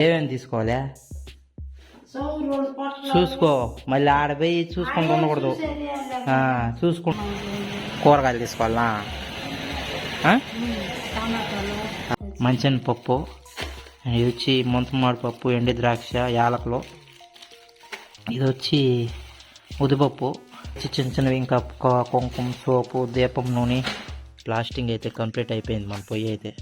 ఏమేమి తీసుకోవాలా? చూసుకో. మళ్ళీ ఆడ పోయి చూసుకుంటూ ఉండకూడదు ఆ, కూరగాయలు తీసుకోవాలా? ఆ? పప్పు ఇది వచ్చి ముంతమాడు పప్పు ఎండి ద్రాక్ష యాలకులు. ఇది వచ్చి ఉదిపప్పు చిన్న చిన్నవి ఇంకా కుంకుమ సోపు దీపం నూనె. ప్లాస్టింగ్ అయితే కంప్లీట్ అయిపోయింది మన పొయ్యి అయితే.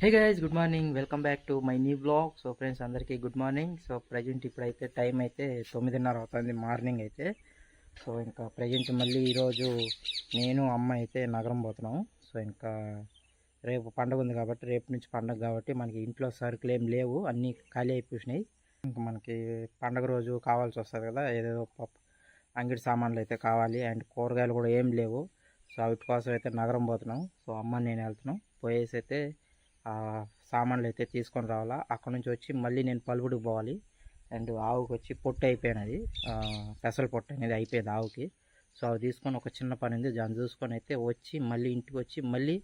Hey guys good morning welcome back to my new blog so friends అందరికీ గుడ్ మార్నింగ్ సో ప్రజెంట్ ఇప్పుడైతే టైం అయితే తొమ్మిదిన్నర అవుతుంది మార్నింగ్ అయితే. సో ఇంకా ప్రజెంట్ మళ్ళీ ఈరోజు నేను అమ్మ అయితే నగరం పోతున్నాం సో ఇంకా రేపు పండగ ఉంది కాబట్టి రేపు నుంచి పండగ కాబట్టి మనకి ఇంట్లో సరుకులు ఏం లేవు. అన్నీ ఖాళీ అయిపోయినాయి. ఇంకా మనకి పండగ రోజు కావాల్సి వస్తుంది కదా ఏదేదో పప్పు అంగడి సామాన్లు అయితే కావాలి. అండ్ కూరగాయలు కూడా ఏం లేవు. సో వీటి కోసం అయితే నగరం పోతున్నాం సో అమ్మ నేను వెళ్తున్నాం. పోయేసి అయితే సామాన్లు అయితే తీసుకొని రావాలా. అక్కడ నుంచి వచ్చి మళ్ళీ నేను పలుపుడికి పోవాలి. అండ్ ఆవుకి వచ్చి పొట్టు అయిపోయినది. పెసల పొట్టు అనేది అయిపోయింది ఆవుకి. సో అవి తీసుకొని ఒక చిన్న పని ఉంది. దాన్ని చూసుకొని అయితే వచ్చి మళ్ళీ ఇంటికి వచ్చి మళ్ళీ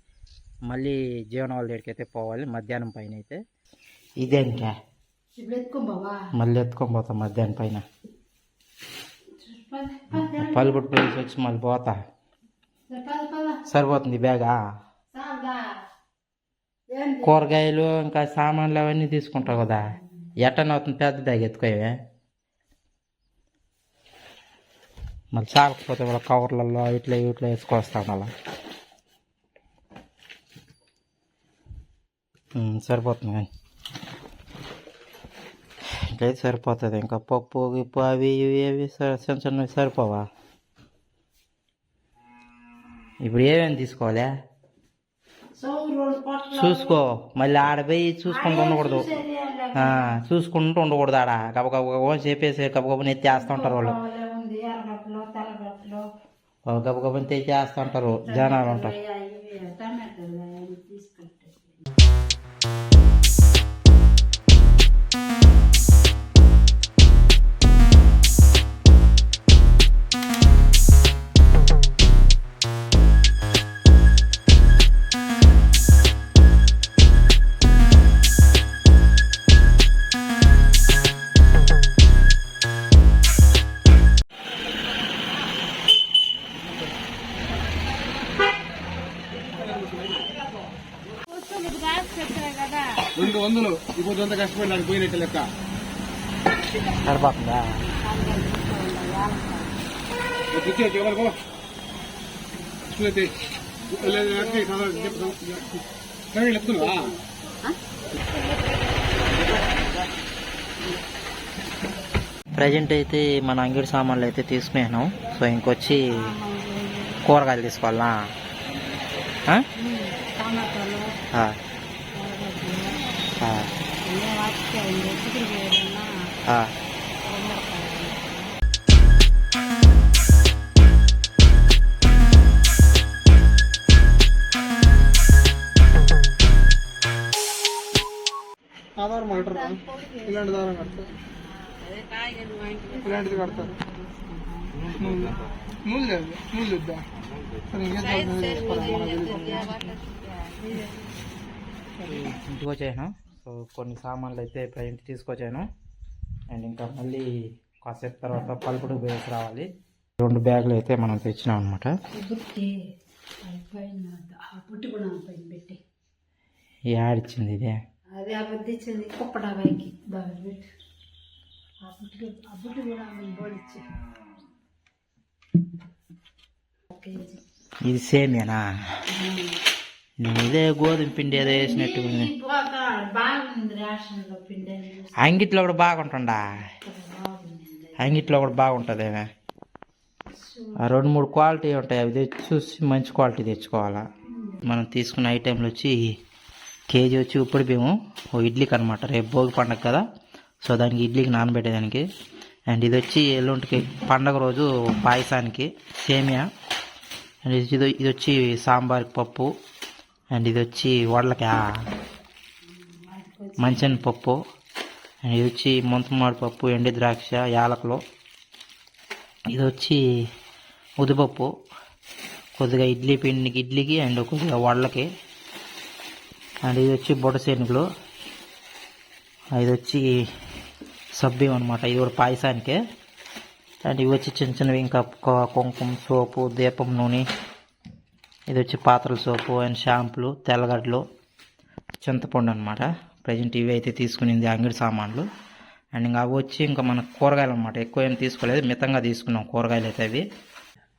మళ్ళీ జీవనవాళ్ళ దగ్గరికి అయితే పోవాలి మధ్యాహ్నం పైన అయితే. ఇదే ఇంకా ఇప్పుడు ఎత్తుకోబావా మళ్ళీ ఎత్తుకొని పోతాం మధ్యాహ్నం పైన. పలుపుడు పోయేసి వచ్చి మళ్ళీ పోతా. సరిపోతుంది బ్యాగా? కూరగాయలు ఇంకా సామాన్లు అవన్నీ తీసుకుంటావు కదా. ఎట్టనవుతుంది పెద్ద బ్యాగ్ ఎత్తుకోవే మళ్ళీ చాలకపోతే వాళ్ళ కవర్లలో ఇట్లా ఇట్లా వేసుకొస్తాం అలా సరిపోతుంది కానీ. ఇట్లయితే సరిపోతుంది? ఇంకా పప్పు గిప్పు అవి ఇవి అవి చిన్న చిన్నవి సరిపోవా? ఇప్పుడు ఏమేమి తీసుకోవాలా? చూసుకో మళ్ళీ ఆడ పోయి చూసుకుంటూ ఉండకూడదు. చూసుకుంటూ ఉండకూడదు ఆడ. గబ గబ గబ చెప్పేసి గబ గబని ఎత్తేస్తూ ఉంటారు వాళ్ళు. ఉంది ఎర్రగట్లు తెల్లగట్లు వాళ్ళు గబ గబని తెచ్చేస్తూ ఉంటారు జనాలు ఉంటారు. ఇప్పుడు అంత కష్టపడి నాకు పోయినట్టు లెక్క. ప్రజెంట్ అయితే మన అంగడి సామాన్లు అయితే తీసుకున్నాం. సో ఇంకొచ్చి కూరగాయలు తీసుకోవాలా ఆ? టమాటాలు ఆ, ఎర్రగడ్డలు ఆ, అన్నీ వాటికి చికెన్ వేయడన్నా ఆ. ఆధారం అంటారు ఇలాంటి దారం కడతారు. ఇలాంటిది కడతారు. నూనె లేదు ఇద్దా తెలియదు. ఇంటికి వచ్చాను సో కొన్ని సామాన్లు అయితే ప్రజెంట్ తీసుకొచ్చాను. అండ్ ఇంకా మళ్ళీ కాసేపు తర్వాత పలుపుడు వేసి రావాలి. రెండు బ్యాగులు అయితే మనం తెచ్చినాం అనమాట యాడిచ్చింది ఇదే? అది ఒక కేజీ. ఇది సేమేనా నేను ఇదే గోధుమ పిండి ఏదో వేసినట్టు అంగిట్లో కూడా బాగుంటుందా అంగిట్లో కూడా బాగుంటుంది ఆ రెండు మూడు క్వాలిటీ ఉంటాయి అవి తెచ్చి చూసి మంచి క్వాలిటీ తెచ్చుకోవాలా. మనం తీసుకున్న ఐటెంలు వచ్చి కేజీ వచ్చి ఉప్పుడు బియ్యము ఓ ఇడ్లీకి అనమాట రేపు భోగి పండగ కదా సో దానికి ఇడ్లీకి నానబెట్టేదానికి. అండ్ ఇది వచ్చి ఎల్లుంటికి పండగ రోజు పాయసానికి సేమియా. అండ్ ఇది ఇది వచ్చి సాంబార్కి పప్పు. అండ్ ఇది వచ్చి వడలకి మంచెన్ పప్పు అండ్ ఇది వచ్చి ముంతమాడు పప్పు ఎండి ద్రాక్ష యాలకులు. ఇది వచ్చి ఉదిపప్పు కొద్దిగా ఇడ్లీ పిండికి ఇడ్లీకి అండ్ కొద్దిగా వడలకి. అండ్ ఇది వచ్చి బుడ్డ ఇది వచ్చి సబ్బి అనమాట ఇది కూడా పాయసానికే. అండ్ ఇవి వచ్చి చిన్న చిన్నవి ఇంకా కుంకుమ సోపు దీపం నూనె. ఇది వచ్చి పాత్రల సోపు అండ్ షాంపులు తెల్లగడ్డలు చింతపండు అనమాట ప్రజెంట్ ఇవి అయితే తీసుకునింది అంగడి సామాన్లు. అండ్ ఇంకా అవి వచ్చి ఇంకా మన కూరగాయలు అనమాట ఎక్కువ ఏం తీసుకోలేదు. మితంగా తీసుకున్నాం కూరగాయలు అయితే అవి.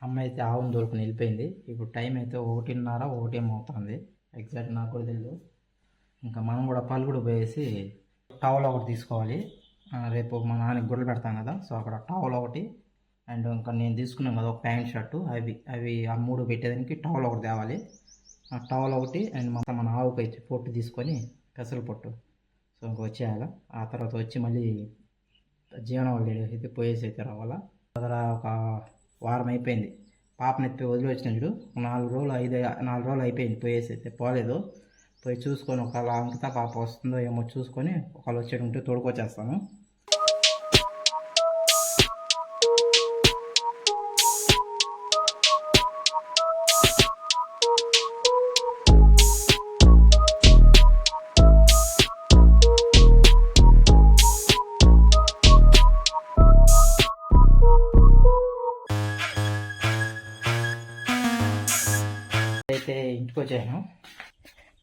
అమ్మ అయితే ఆవును దొరుకుని వెళ్ళిపోయింది. ఇప్పుడు టైం అయితే ఒకటిన్నర ఒకటేమో అవుతుంది. ఎగ్జాక్ట్ నాకు కూడా తెలియదు ఇంకా మనం కూడా పలుగుడు పోయేసి టవల్ ఒకటి తీసుకోవాలి. రేపు మా నాన్నకి గుడ్లు పెడతాం కదా సో అక్కడ టవల్ ఒకటి. అండ్ ఇంకా నేను తీసుకున్నాను కదా ఒక ప్యాంట్ షర్టు. అవి అవి ఆ మూడు పెట్టేదానికి టవల్ ఒకటి తేవాలి. ఆ టవల్ ఒకటి అండ్ మొత్తం మన ఆవుకి అయితే పొట్టు తీసుకొని పెసలు పొట్టు. సో ఇంక వచ్చేయాలి. ఆ తర్వాత వచ్చి మళ్ళీ జీవనం వాళ్ళు అయితే పోయేసి అయితే రావాలా. అక్కడ ఒక వారం అయిపోయింది. పాపని ఎత్తి వదిలి వచ్చిన చూడు. నాలుగు రోజులు ఐదు నాలుగు రోజులు అయిపోయింది పోయేసి అయితే. పోలేదు. పోయి చూసుకొని ఒకవేళ అంకితా పాప వస్తుందో ఏమో చూసుకొని ఒకవేళ వచ్చేటంటే తోడుకొచ్చేస్తాను.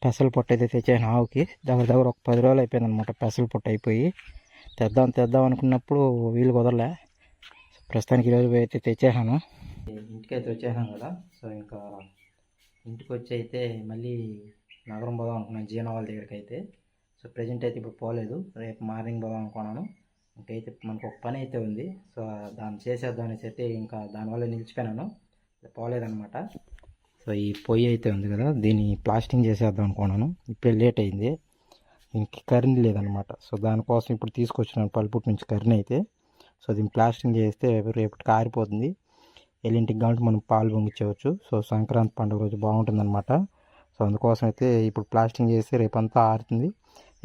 పెసల పొట్టు అయితే తెచ్చాను. ఆవుకి దగ్గర దగ్గర ఒక పది రోజులు అయిపోయింది అనమాట పెసల పొట్టు అయిపోయి. తెద్దాం తెద్దాం అనుకున్నప్పుడు వీలు కుదరలే. ప్రస్తుతానికి ఈరోజు అయితే తెచ్చేసాను. ఇంటికి అయితే వచ్చేసాను కదా. సో ఇంకా ఇంటికి వచ్చి అయితే మళ్ళీ నగరం పోదాం అనుకున్నాను జీవన వాళ్ళ దగ్గరికి అయితే సో ప్రజెంట్ అయితే ఇప్పుడు పోలేదు. రేపు మార్నింగ్ పోదాం అనుకున్నాను. ఇంకైతే మనకు ఒక పని అయితే ఉంది. సో దాన్ని చేసేద్దాం అనేసి అయితే ఇంకా దానివల్ల నిలిచిపోయినాను. పోలేదన్నమాట. సో ఈ పొయ్యి అయితే ఉంది కదా దీన్ని ప్లాస్టింగ్ చేసేద్దాం అనుకున్నాను. ఇప్పుడే లేట్ అయింది. ఇంక కరెంట్ లేదనమాట. సో దానికోసం ఇప్పుడు తీసుకొచ్చినాను పల్పుట్ నుంచి కరెంట్ అయితే. సో దీన్ని ప్లాస్టింగ్ చేస్తే రేపటికి ఆరిపోతుంది ఎల్లింటికి కాబట్టి మనం పాలు పొంగిచ్చేవచ్చు సో సంక్రాంతి పండుగ రోజు బాగుంటుందన్నమాట సో అందుకోసం అయితే ఇప్పుడు ప్లాస్టింగ్ చేస్తే రేపంతా ఆరుతుంది.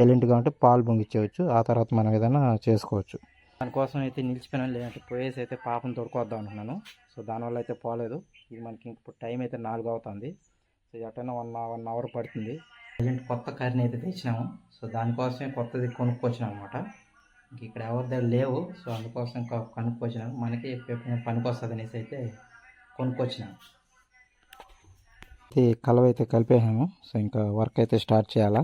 ఎల్లింటి కాబట్టి పాలు పొంగించవచ్చు ఆ తర్వాత మనం ఏదైనా చేసుకోవచ్చు. దానికోసం అయితే నిలిచిపోయినా లేదంటే పోయేసి అయితే పాపను తొడుకొద్దాం అనుకున్నాను. సో దానివల్ల అయితే పోలేదు. ఇది మనకి ఇప్పుడు టైం అయితే నాలుగు అవుతుంది. సో ఎటైనా వన్ వన్ అవర్ పడుతుంది. ప్రజెంట్ కొత్త కర్రీని అయితే తెచ్చినాము. సో దానికోసమే కొత్తది కొనుక్కొచ్చినాం అనమాట ఇంక ఇక్కడ ఎవరి దగ్గర లేవు. సో అందుకోసం ఇంకా కనుక్కొచ్చినాం మనకి ఎప్పుడైనా అనేసి అయితే కొనుక్కొచ్చినాం కలవ అయితే కలిపేసాము సో ఇంకా వర్క్ అయితే స్టార్ట్ చేయాలా?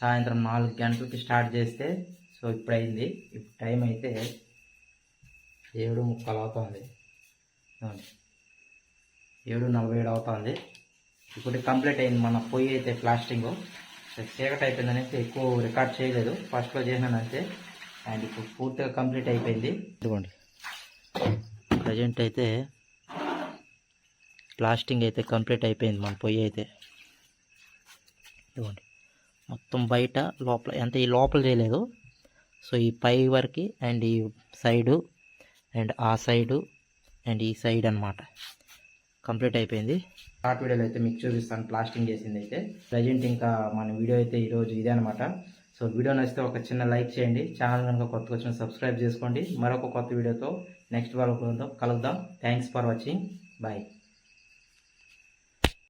సాయంత్రం నాలుగు గంటలకి స్టార్ట్ చేస్తే సో ఇప్పుడు అయింది ఇప్పుడు టైం అయితే ఏడు ముక్కలు అవుతుంది అవును. ఏడు నలభై ఏడు అవుతుంది ఇప్పుడు కంప్లీట్ అయింది మన పొయ్యి అయితే ప్లాస్టింగ్. చీకటి అయిపోయింది అనేసి ఎక్కువ రికార్డ్ చేయలేదు. ఫస్ట్లో చేసినాను అండ్ ఇప్పుడు పూర్తిగా కంప్లీట్ అయిపోయింది. ఇదిగోండి. ప్రజెంట్ అయితే ప్లాస్టింగ్ అయితే కంప్లీట్ అయిపోయింది మన పొయ్యి అయితే. ఇదిగోండి. మొత్తం బయట లోపల అంటే ఈ లోపల చేయలేదు. సో ఈ పై వరకు అండ్ ఈ సైడు అండ్ ఆ సైడు అండ్ ఈ సైడ్ అన్నమాట. కంప్లీట్ అయిపోయింది. షార్ట్ వీడియోలో అయితే మీకు చూపిస్తాను. ప్లాస్టింగ్ చేసింది అయితే. ప్రజెంట్ ఇంకా మన వీడియో అయితే ఈరోజు ఇదే అనమాట సో వీడియో నచ్చితే ఒక చిన్న లైక్ చేయండి. ఛానల్ కనుక కొత్తగా వచ్చిన సబ్స్క్రైబ్ చేసుకోండి. మరొక కొత్త వీడియోతో నెక్స్ట్ వాళ్ళ కలుద్దాం. Thanks for watching bye